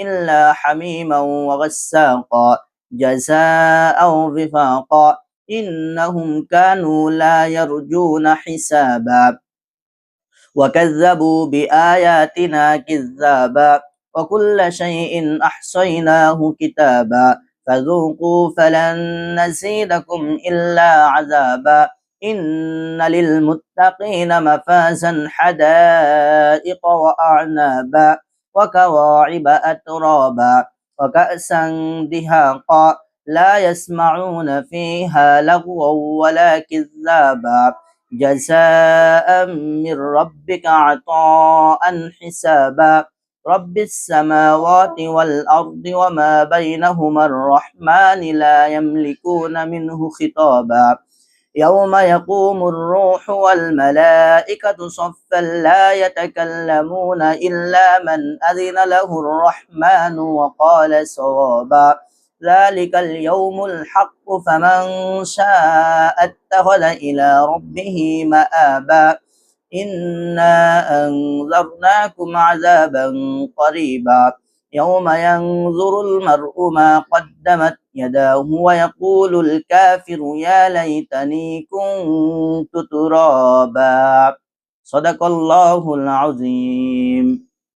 إلا حميما وغساقا جزاء وفاقا إنهم كانوا لا يرجون حسابا. وكذبوا بآياتنا كذابا وكل شيء أحصيناه كتابا. فذوقوا فلن نزيدكم إلا عذابا. إن للمتقين مفازا حدائق وأعنابا. وكواعب أترابا وكأسا دهاقا لا يسمعون فيها لغوا ولا كذابا جزاء من ربك عطاء حسابا رب السماوات والأرض وما بينهما الرحمن لا يملكون منه خطابا يوم يقوم الروح والملائكة صفا لا يتكلمون إلا من أذن له الرحمن وقال صوابا ذلك اليوم الحق فمن شاء اتخذ إلى ربه مآبا. إنا أنذرناكم عذابا قريبا. يوم ينظر المرء ما قدمت يداه ويقول الكافر يا ليتني كنت ترابا صدق الله العظيم.